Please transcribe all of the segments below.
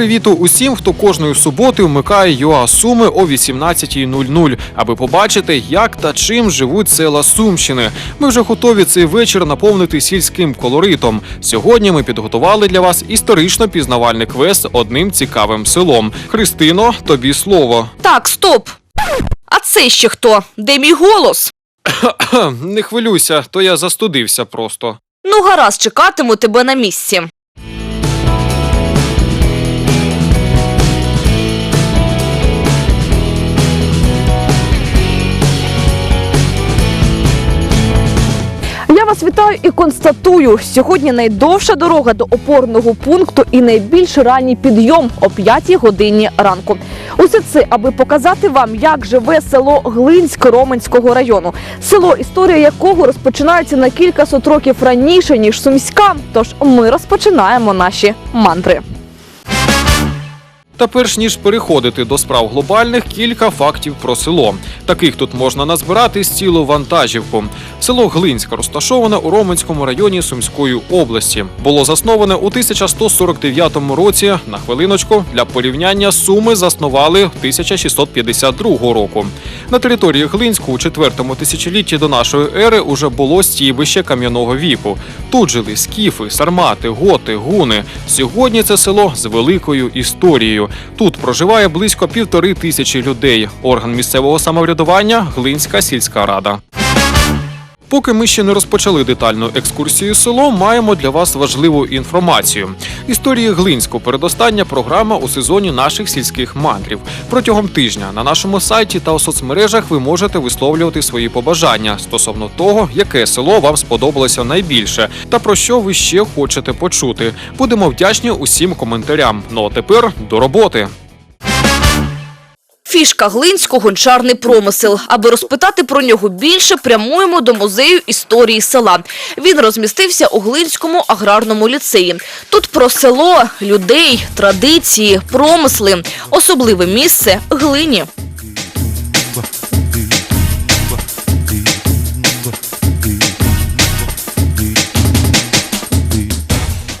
Привіту усім, хто кожної суботи вмикає ЮА Суми о 18.00, аби побачити, як та чим живуть села Сумщини. Ми вже готові цей вечір наповнити сільським колоритом. Сьогодні ми підготували для вас історично пізнавальний квест одним цікавим селом. Христино, тобі слово. Так, стоп. А це ще хто? Де мій голос? Не хвилюйся, то я застудився просто. Ну, гаразд, чекатиму тебе на місці. Вас вітаю і констатую, сьогодні найдовша дорога до опорного пункту і найбільш ранній підйом о 5 годині ранку. Усе це, аби показати вам, як живе село Глинськ Роменського району. Село, історія якого розпочинається на кілька сот років раніше ніж Сумська. Тож ми розпочинаємо наші мантри. Та перш ніж переходити до справ глобальних, кілька фактів про село. Таких тут можна назбирати з цілу вантажівку. Село Глинська розташоване у Роменському районі Сумської області. Було засноване у 1149 році. На хвилиночку для порівняння суми заснували 1652 року. На території Глинську у четвертому тисячолітті до нашої ери уже було стійбище кам'яного віку. Тут жили скіфи, сармати, готи, гуни. Сьогодні це село з великою історією. Тут проживає близько півтори тисячі людей. Орган місцевого самоврядування Глинська сільська рада. Поки ми ще не розпочали детальну екскурсію село, маємо для вас важливу інформацію. Історії Глинську передостання програма у сезоні наших сільських мандрів. Протягом тижня на нашому сайті та у соцмережах ви можете висловлювати свої побажання стосовно того, яке село вам сподобалося найбільше, та про що ви ще хочете почути. Будемо вдячні усім коментарям. Ну а тепер до роботи. Фішка Глинського гончарний промисел. Аби розпитати про нього більше, прямуємо до музею історії села. Він розмістився у Глинському аграрному ліцеї. Тут про село, людей, традиції, промисли. Особливе місце глині.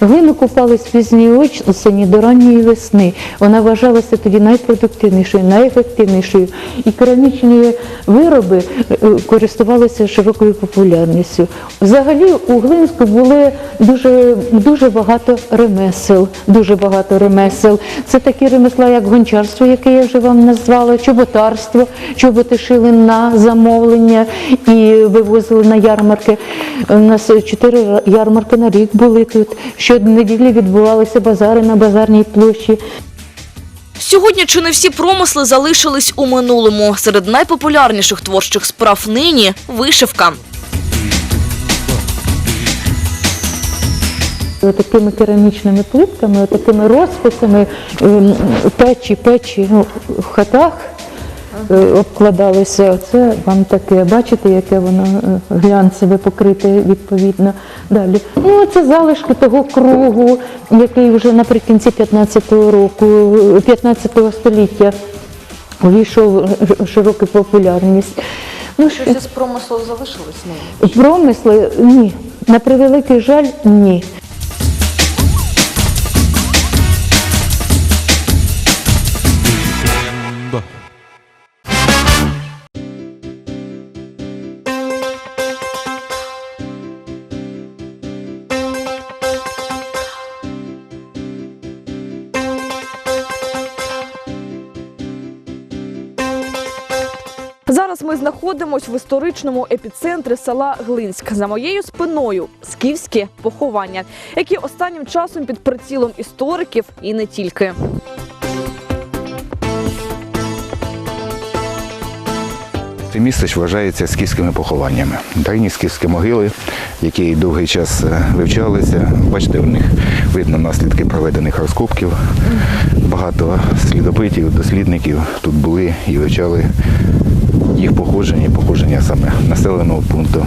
Глину купали з пізньої до ранньої весни. Вона вважалася тоді найпродуктивнішою, найефективнішою. І керамічні вироби е, користувалися широкою популярністю. Взагалі у Глинську були дуже, дуже багато ремесел. Дуже багато ремесел. Це такі ремесла, як гончарство, яке я вже вам назвала, чоботарство, чоботи шили на замовлення і вивозили на ярмарки. У нас чотири ярмарки на рік були тут. Щонеділі відбувалися базари на базарній площі. Сьогодні чи не всі промисли залишились у минулому. Серед найпопулярніших творчих справ нині – вишивка. Такими керамічними плитками, такими розписами, ем, печі, печі ну, в хатах обкладалися. Це вам таке, бачите, яке воно е, глянцеве покрите відповідно. Далі. Ну, це залишки того кругу, який вже наприкінці 15-го року, 15 століття увійшов в широку популярність. Ну, що- з промислу залишилось? Промисли ні. На превеликий жаль, ні. Ми знаходимося в історичному епіцентрі села Глинськ. За моєю спиною скіфське поховання, які останнім часом під прицілом істориків і не тільки. Це місце вважається скіфськими похованнями. Тайні скіфські могили, які довгий час е, вивчалися. Бачите, у них видно наслідки проведених розкопків. Багато слідопитів, дослідників тут були і вивчали їх походження, і походження саме населеного пункту.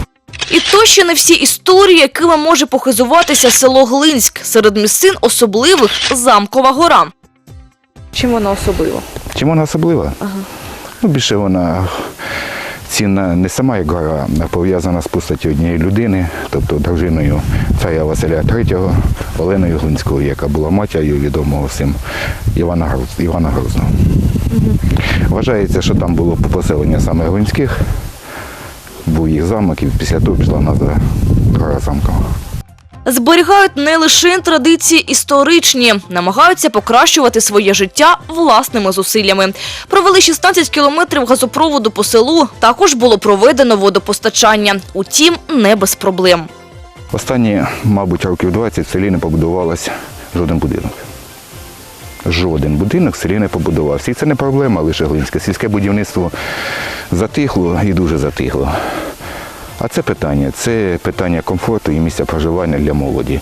І то ще не всі історії, якими може похизуватися село Глинськ. Серед місцин особливих замкова гора. Чим вона особлива? Чим вона особлива? Ну, більше вона цінна не сама як гора, а пов'язана з постаттю однієї людини, тобто дружиною царя Василя III, Оленою Глинською, яка була матір'ю відомого всім Івана Грозного. Вважається, що там було поселення саме Глинських, був їх замок, і після того пішла назва гора замкова. Зберігають не лише традиції історичні, намагаються покращувати своє життя власними зусиллями. Провели 16 кілометрів газопроводу по селу. Також було проведено водопостачання. Утім, не без проблем. Останні, мабуть, років 20 в селі не побудувалося жоден будинок. Жоден будинок в селі не побудувався. І це не проблема лише Глинська. Сільське будівництво затихло і дуже затихло. А це питання це питання комфорту і місця проживання для молоді.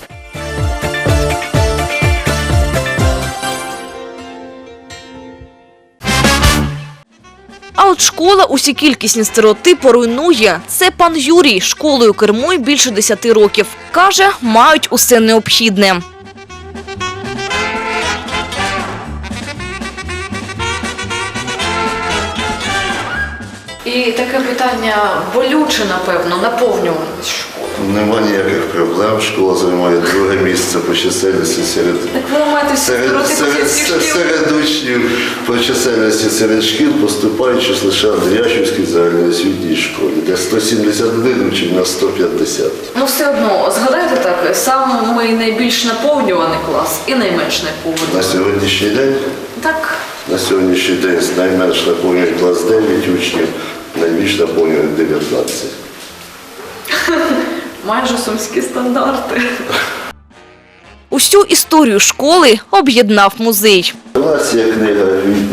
А от школа усі кількісні стереотипи руйнує. Це пан Юрій. Школою кермує більше 10 років. Каже, мають усе необхідне. І таке питання болюче, напевно, наповнюваність школи. Нема ніяких проблем. Школа займає друге місце по чисельності серед, Так ви ламаєте всі серед, серед, серед, серед учнів по чисельності серед шкіл, поступаючи лише Андріашівській загальноосвітній школі, де 171 учень на 150. Ну все одно, згадайте так, самий найбільш наповнюваний клас і найменш На сьогоднішній день, Так, на сьогоднішній день найменш наповнює клас 9 учнів, найбільш наповнює 19. майже сумські стандарти. Усю історію школи об'єднав музей. У нас є книга від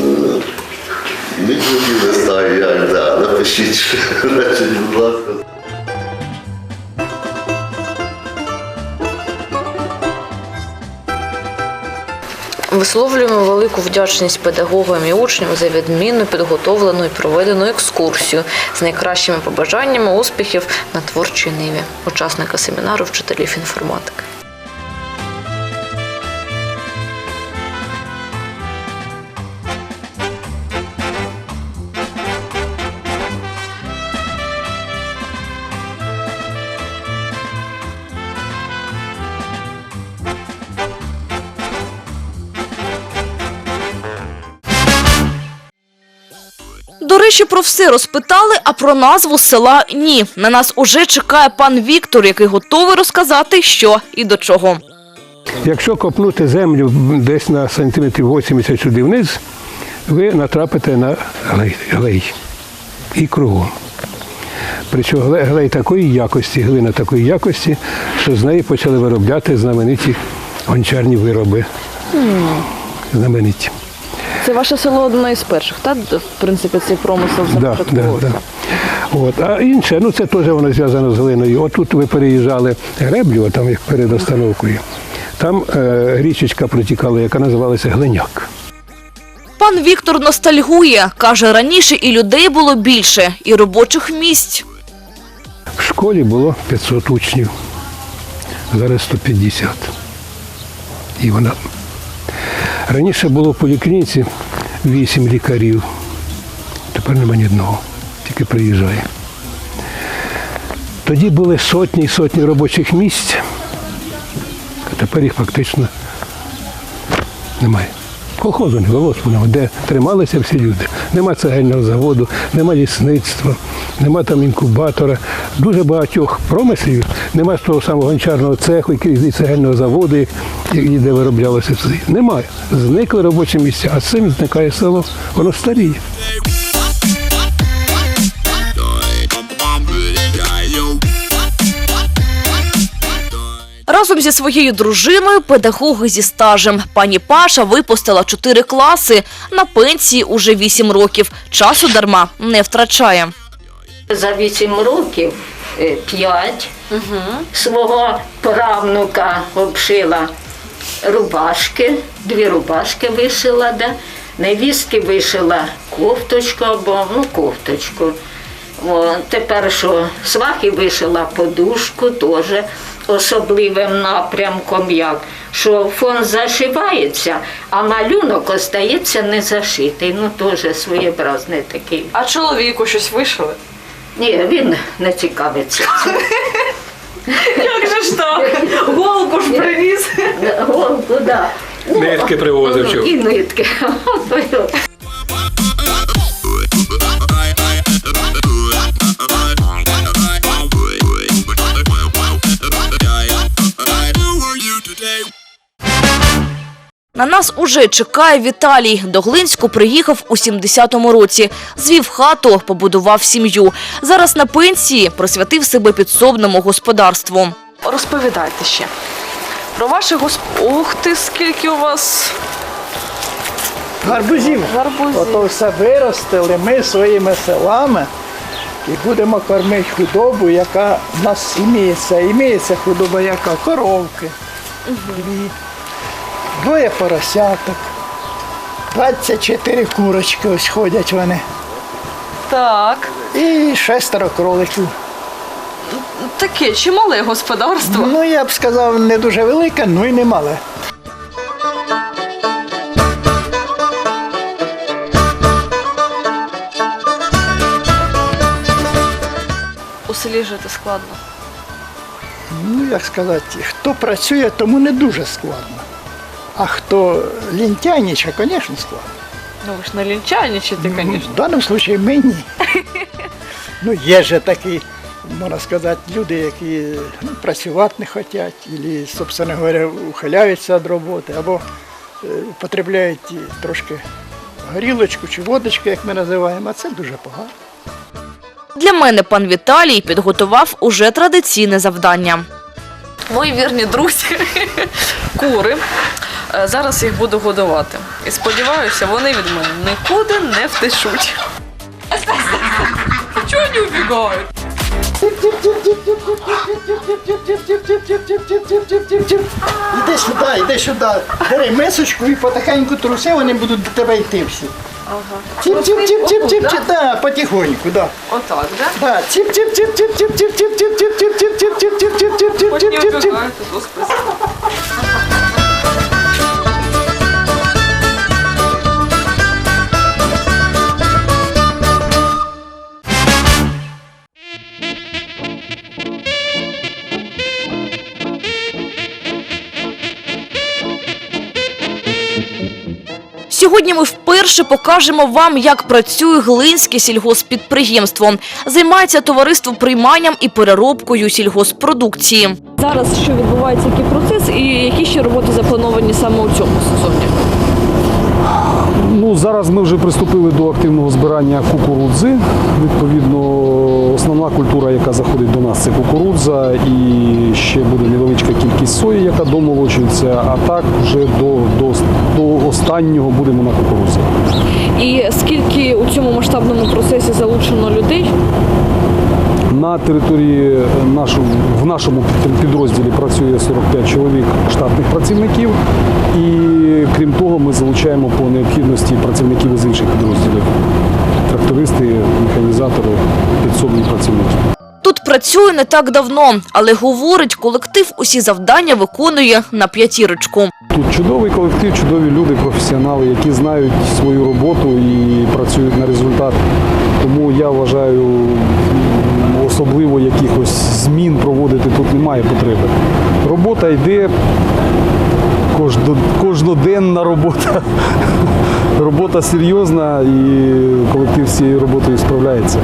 відповіді, не знаю як, да. напишіть, значить, будь ласка. Висловлюємо велику вдячність педагогам і учням за відмінно підготовлену і проведену екскурсію з найкращими побажаннями успіхів на творчій ниві. Учасника семінару вчителів інформатики. Речі, про все розпитали, а про назву села ні. На нас уже чекає пан Віктор, який готовий розказати, що і до чого. Якщо копнути землю десь на сантиметрів 80 сюди вниз, ви натрапите на глей, глей. і кругом. Причому глей, глей такої якості, глина такої якості, що з неї почали виробляти знамениті гончарні вироби. Знамениті. Це ваше село одне із перших, так? В принципі, цей промисел Да, да, да. От. А інше, ну це теж воно зв'язано з глиною. Отут ви переїжджали греблю, там як перед остановкою. Там е, річечка протікала, яка називалася Глиняк. Пан Віктор ностальгує. Каже, раніше і людей було більше, і робочих місць. В школі було 500 учнів, зараз 150. І вона. Раніше було в поліклініці 8 лікарів, тепер нема ні одного, тільки приїжджає. Тоді були сотні і сотні робочих місць, а тепер їх фактично немає. Колхозу не господарного, де трималися всі люди. Нема цегельного заводу, нема лісництва, нема там інкубатора. Дуже багатьох промислів, нема з того самого гончарного цеху, і цегельного заводу, де вироблялося все. Немає. Зникли робочі місця, а з цим зникає село, воно старіє. Разом зі своєю дружиною педагоги зі стажем. Пані Паша випустила чотири класи. На пенсії уже вісім років. Часу дарма не втрачає. За вісім років е, п'ять свого правнука обшила рубашки, дві рубашки вишила, да? невістки вишила кофточку або ну, кофточку. О, тепер що свахи вишила подушку теж особливим напрямком, як що фон зашивається, а малюнок остається не зашитий. Ну теж своєобразний такий. А чоловіку щось вишили? Ні, він не цікавиться. Як же ж так? Голку ж привіз. Голку, да. Ну, Нитки привозив, ну. І нитки. На нас уже чекає Віталій. До Глинську приїхав у 70-му році. Звів хату, побудував сім'ю. Зараз на пенсії присвятив себе підсобному господарству. Розповідайте ще. Про ваші госп... Ух ти, скільки у вас Гарбузів. гарбузів. Ото все виростили ми своїми селами і будемо кормити худобу, яка в нас іміється. Іміється худоба, яка коровки, дві, двоє поросяток, 24 курочки ось ходять вони. Так. І шестеро кроликів. Таке чимале господарство. Ну, я б сказав, не дуже велике, ну і не мале. У селі жити складно. Ну, як сказати, хто працює, тому не дуже складно. А хто лінтяйнича, звісно, складно. Ну ви ж не лінчайничаєте, Ну, звісно. В даному випадку мені. Ну, є же такі, можна сказати, люди, які ну, працювати не хочуть, або, собственно говоря, ухиляються від роботи, або е, потребляють трошки горілочку чи водочку, як ми називаємо, а це дуже погано. Для мене пан Віталій підготував уже традиційне завдання. Мої вірні друзі, кури. Е, Зараз їх буду годувати. І сподіваюся, вони від мене нікуди не втечуть. Чого не убігають? Іди сюди, іди сюди, бери мисочку і потихеньку труси, вони будуть до тебе йти всі. Ага. Тіп, тіп, тіп, тіп, тіп, тіп, да, потихоньку, да. Отак, да? Да, тіп, тіп, тіп, тіп, тіп, Сьогодні ми вперше покажемо вам, як працює глинське сільгоспідприємство. Займається товариство прийманням і переробкою сільгоспродукції. Зараз що відбувається, який процес і які ще роботи заплановані саме у цьому сезоні? Зараз ми вже приступили до активного збирання кукурудзи. Відповідно, основна культура, яка заходить до нас, це кукурудза, і ще буде невеличка кількість сої, яка домолочується. А так вже до, до, до останнього будемо на кукурудзі. І скільки у цьому масштабному процесі залучено людей? На території нашого, в нашому підрозділі працює 45 чоловік штатних працівників, і крім того, ми залучаємо по необхідності працівників із інших підрозділів. Трактористи, механізатори, підсобні працівники. Тут працює не так давно, але говорить, колектив усі завдання виконує на п'ятірочку. Тут чудовий колектив, чудові люди, професіонали, які знають свою роботу і працюють на результат. Тому я вважаю, особливо якихось змін проводити тут немає потреби. Робота йде кожноденна робота. Робота серйозна і колектив з цією роботою справляється.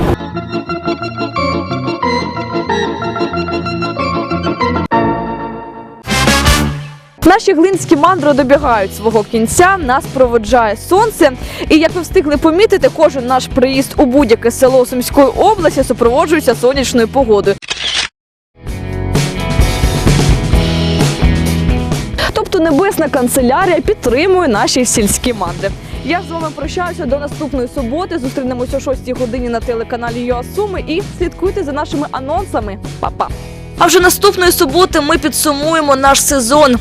Наші глинські мандри добігають свого кінця, нас проводжає сонце. І як ви встигли помітити, кожен наш приїзд у будь-яке село Сумської області супроводжується сонячною погодою. Тобто небесна канцелярія підтримує наші сільські мандри. Я з вами прощаюся до наступної суботи. Зустрінемося о 6 годині на телеканалі ЮА Суми і слідкуйте за нашими анонсами. Па-па! А вже наступної суботи ми підсумуємо наш сезон.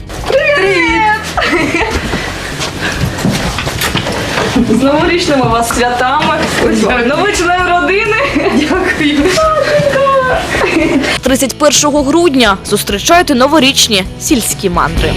З новорічними вас святами. Новий член родини. Дякую. 31 грудня зустрічайте новорічні сільські мандри.